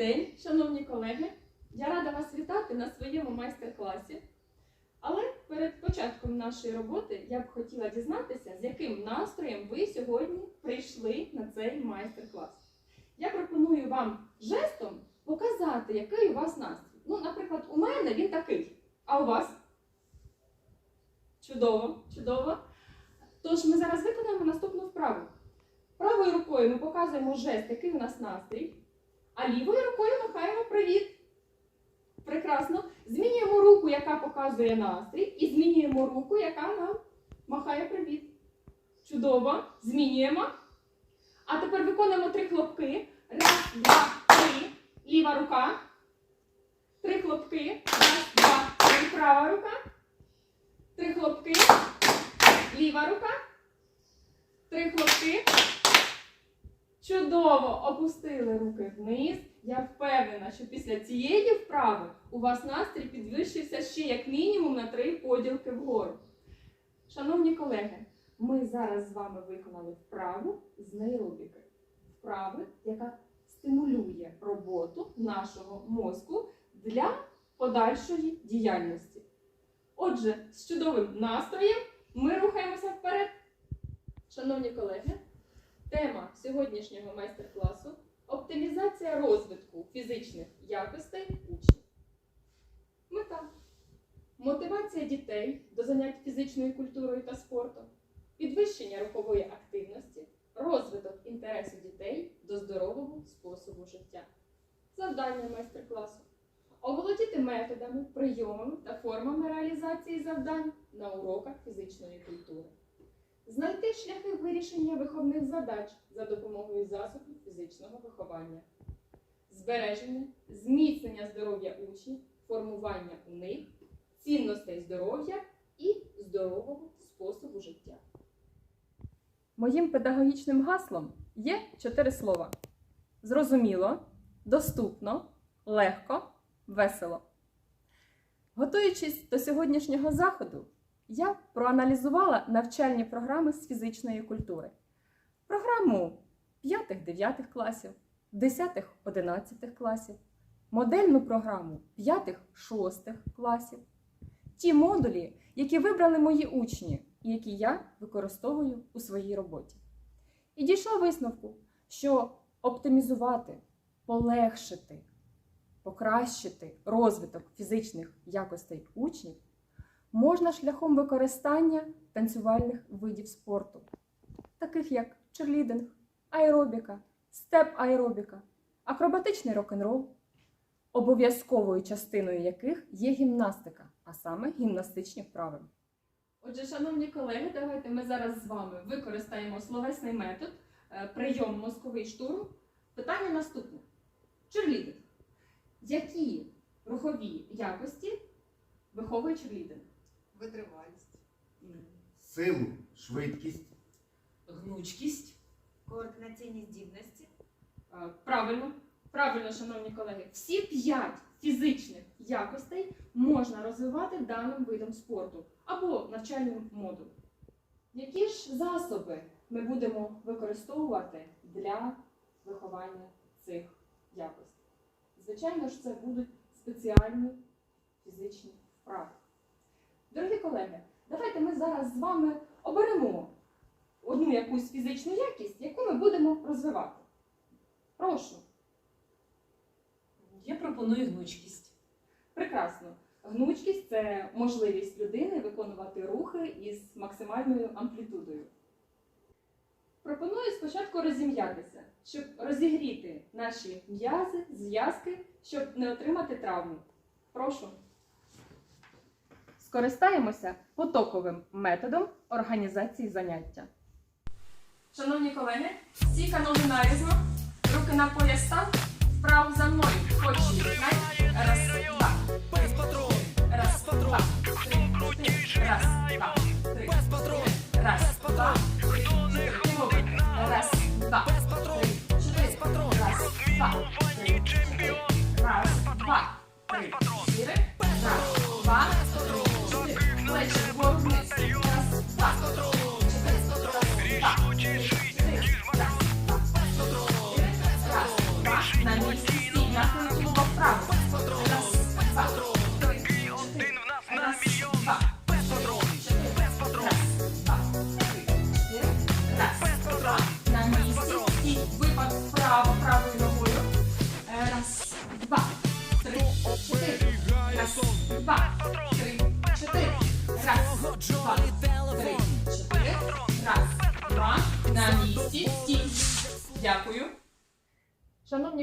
День, шановні колеги. Я рада вас вітати на своєму майстер-класі. Але перед початком нашої роботи я б хотіла дізнатися, з яким настроєм ви сьогодні прийшли на цей майстер-клас. Я пропоную вам жестом показати, який у вас настрій. Ну, наприклад, у мене він такий, а у вас? Чудово, чудово. Тож ми зараз виконаємо наступну вправу. Правою рукою ми показуємо жест, який у нас настрій, а лівою рукою махаємо привіт. Прекрасно. Змінюємо руку, яка показує настрій, і змінюємо руку, яка нам махає привіт. Чудово. Змінюємо. А тепер виконуємо три хлопки. Раз, два, три. Ліва рука. Три хлопки. Раз, два, три. Права рука. Три хлопки. Ліва рука. Три хлопки. Чудово! Опустили руки вниз. Я впевнена, що після цієї вправи у вас настрій підвищився ще як мінімум на три поділки вгору. Шановні колеги, ми зараз з вами виконали вправу з нейробіки. Вправи, яка стимулює роботу нашого мозку для подальшої діяльності. Отже, з чудовим настроєм ми рухаємося вперед. Шановні колеги, тема сьогоднішнього майстер-класу оптимізація розвитку фізичних якостей учнів. Мета мотивація дітей до занять фізичною культурою та спортом, підвищення рухової активності, розвиток інтересу дітей до здорового способу життя. Завдання майстер-класу оволодіти методами, прийомами та формами реалізації завдань на уроках фізичної культури. Знайти шляхи вирішення виховних задач за допомогою засобів фізичного виховання, збереження, зміцнення здоров'я учнів, формування у них цінностей здоров'я і здорового способу життя. Моїм педагогічним гаслом є чотири слова: зрозуміло, доступно, легко, весело. Готуючись до сьогоднішнього заходу, я проаналізувала навчальні програми з фізичної культури. Програму 5-9 класів, 10-11 класів, модельну програму 5-6 класів, ті модулі, які вибрали мої учні і які я використовую у своїй роботі. І дійшла висновку, що оптимізувати, полегшити, покращити розвиток фізичних якостей учнів можна шляхом використання танцювальних видів спорту, таких як черлідинг, аеробіка, степ-аеробіка, акробатичний рок-н-рол, обов'язковою частиною яких є гімнастика, а саме гімнастичні вправи. Отже, шановні колеги, давайте ми зараз з вами використаємо словесний метод, е, прийом мозковий штурм. Питання наступне: черлідинг. Які рухові якості виховує черлідинг? Витривалість, силу, швидкість, гнучкість, координаційні здібності, Е, Правильно, правильно, шановні колеги, всі п'ять фізичних якостей можна розвивати даним видом спорту або навчальним модулем. Які ж засоби ми будемо використовувати для виховання цих якостей? Звичайно ж, це будуть спеціальні фізичні вправи. Дорогі колеги, давайте ми зараз з вами оберемо одну якусь фізичну якість, яку ми будемо розвивати. Прошу. я пропоную гнучкість. Прекрасно. Гнучкість це можливість людини виконувати рухи із максимальною амплітудою. Пропоную спочатку розім'ятися, щоб розігріти наші м'язи, зв'язки, щоб не отримати травму. Прошу. Скористаємося потоковим методом організації заняття. Шановні колеги, всі канони нарізно, руки на пояс став, вправо за мною. Хоче знай. Раз, два, три, чотири. Раз, два, три, чотири. Раз, два, три, чотири. Раз, два, три. Раз, два, три, чотири. Раз, два, три. Раз, два, три, чотири. Раз, два, три,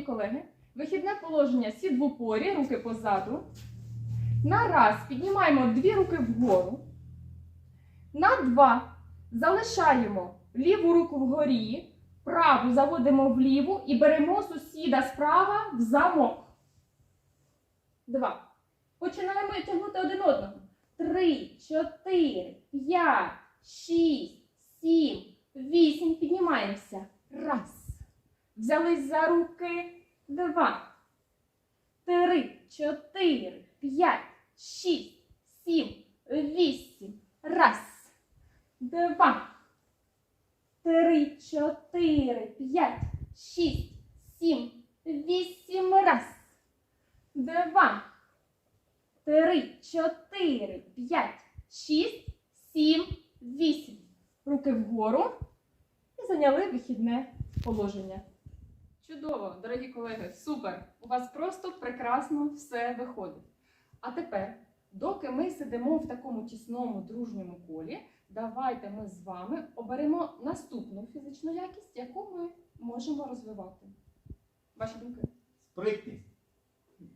колеги, вихідне положення сід в упорі, руки позаду. На раз піднімаємо дві руки вгору. На два залишаємо ліву руку вгорі, праву заводимо вліву і беремо сусіда справа в замок. Два. Починаємо тягнути один одного. Три, чотири, п'ять, шість, сім, вісім. Піднімаємося. Раз. Взялись за руки. Два. Три, чотири, п'ять, шість, сім, вісім. Раз. Два. Три, чотири, п'ять, шість, сім, вісім. Раз. Два. Три, чотири, п'ять, шість, сім, вісім. Руки вгору і зайняли вихідне положення. Чудово, дорогі колеги, супер! У вас просто прекрасно все виходить. А тепер, доки ми сидимо в такому тісному дружньому колі, давайте ми з вами оберемо наступну фізичну якість, яку ми можемо розвивати. Ваші думки? Спритність.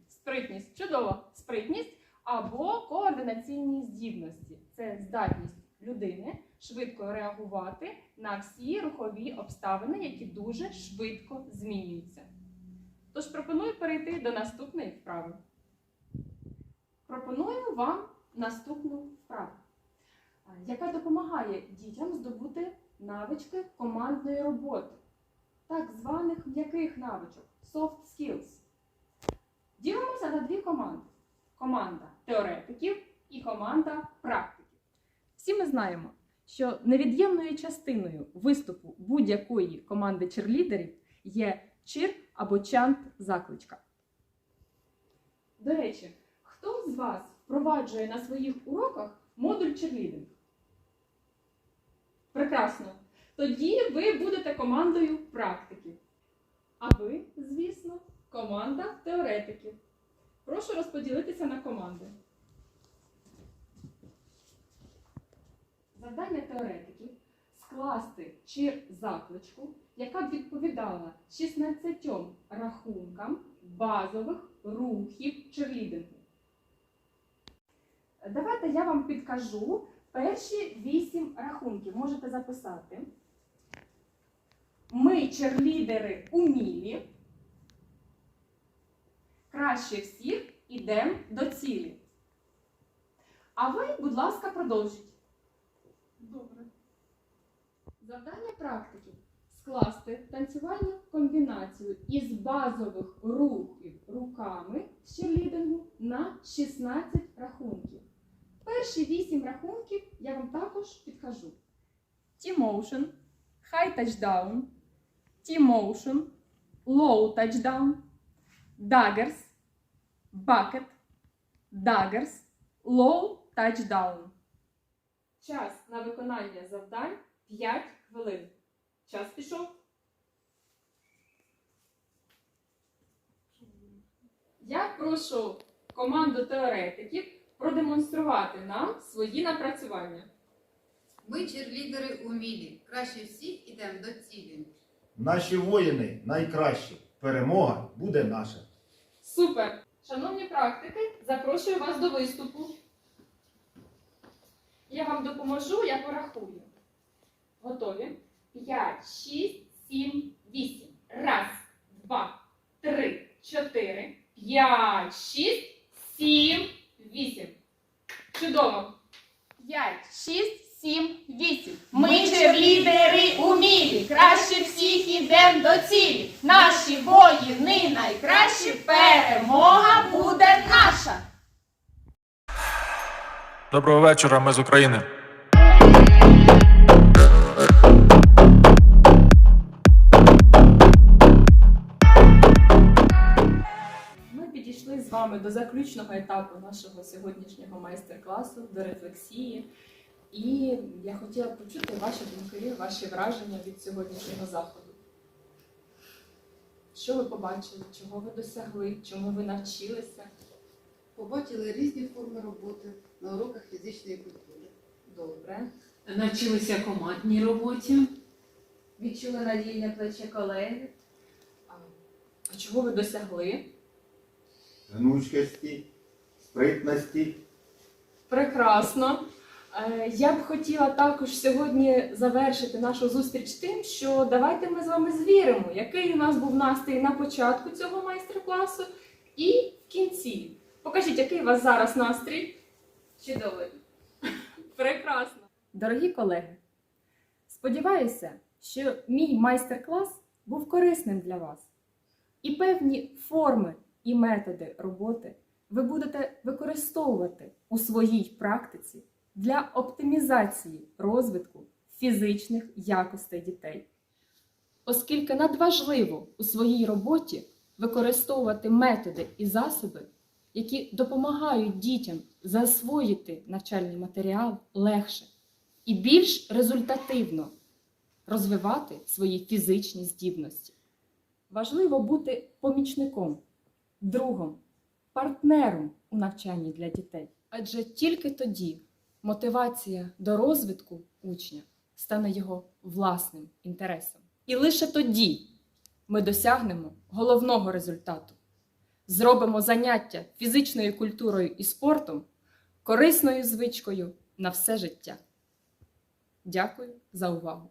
Спритність. Чудово. Спритність або координаційні здібності. Це здатність людини швидко реагувати на всі рухові обставини, які дуже швидко змінюються. Тож пропоную перейти до наступної вправи. Пропоную вам наступну вправу, яка допомагає дітям здобути навички командної роботи, так званих м'яких навичок soft skills. Ділимося на дві команди: команда теоретиків і команда практиків. Всі ми знаємо, що невід'ємною частиною виступу будь-якої команди черлідерів є чир або чант закличка. До речі, хто з вас впроваджує на своїх уроках модуль черлідинг? Прекрасно. Тоді ви будете командою практиків. А ви, звісно, команда теоретиків. Прошу розподілитися на команди. Завдання теоретиків скласти чир закличку, яка б відповідала 16 рахункам базових рухів черлідингу. Давайте я вам підкажу перші вісім рахунків. Можете записати. Ми черлідери умілі. Краще всіх ідемо до цілі. А ви, будь ласка, продовжіть. Завдання практики скласти танцювальну комбінацію із базових рухів руками з черлідингу на 16 рахунків. Перші 8 рахунків я вам також підкажу. T-motion, high touchdown, T-motion, low touchdown, daggers, bucket, daggers, low touchdown. Час на виконання завдань 5 хвилин. Час пішов. Я прошу команду теоретиків продемонструвати нам свої напрацювання. Ми черлідери умілі. Краще всіх ідемо до цілі. Наші воїни найкращі. Перемога буде наша. Супер! Шановні практики, запрошую вас до виступу. Я вам допоможу, я порахую. Готові? 5, 6, 7, 8. Раз, два, три, чотири, п'ять, шість, сім, вісім. Чудово! П'ять, шість, сім, вісім. Ми черлідери умілі, краще всіх ідем до цілі. Наші воїни найкращі, перемога буде наша. Доброго вечора, ми з України. Вами до заключного етапу нашого сьогоднішнього майстер-класу, до рефлексії. І я хотіла б почути ваші думки, ваші враження від сьогоднішнього заходу. Що ви побачили, чого ви досягли, чому ви навчилися? Побачили різні форми роботи на уроках фізичної культури. Добре. Навчилися командній роботі. Відчули надійне плече колеги. А, а чого ви досягли? Гнучкості, спритності. Прекрасно. Е, Я б хотіла також сьогодні завершити нашу зустріч тим, що давайте ми з вами звіримо, який у нас був настрій на початку цього майстер-класу і в кінці. Покажіть, який у вас зараз настрій. Чудовий. Прекрасно. Дорогі колеги, сподіваюся, що мій майстер-клас був корисним для вас. І певні форми і методи роботи ви будете використовувати у своїй практиці для оптимізації розвитку фізичних якостей дітей. Оскільки надважливо у своїй роботі використовувати методи і засоби, які допомагають дітям засвоїти навчальний матеріал легше і більш результативно розвивати свої фізичні здібності. Важливо бути помічником, другом, партнером у навчанні для дітей. Адже тільки тоді мотивація до розвитку учня стане його власним інтересом. І лише тоді ми досягнемо головного результату. Зробимо заняття фізичною культурою і спортом корисною звичкою на все життя. Дякую за увагу!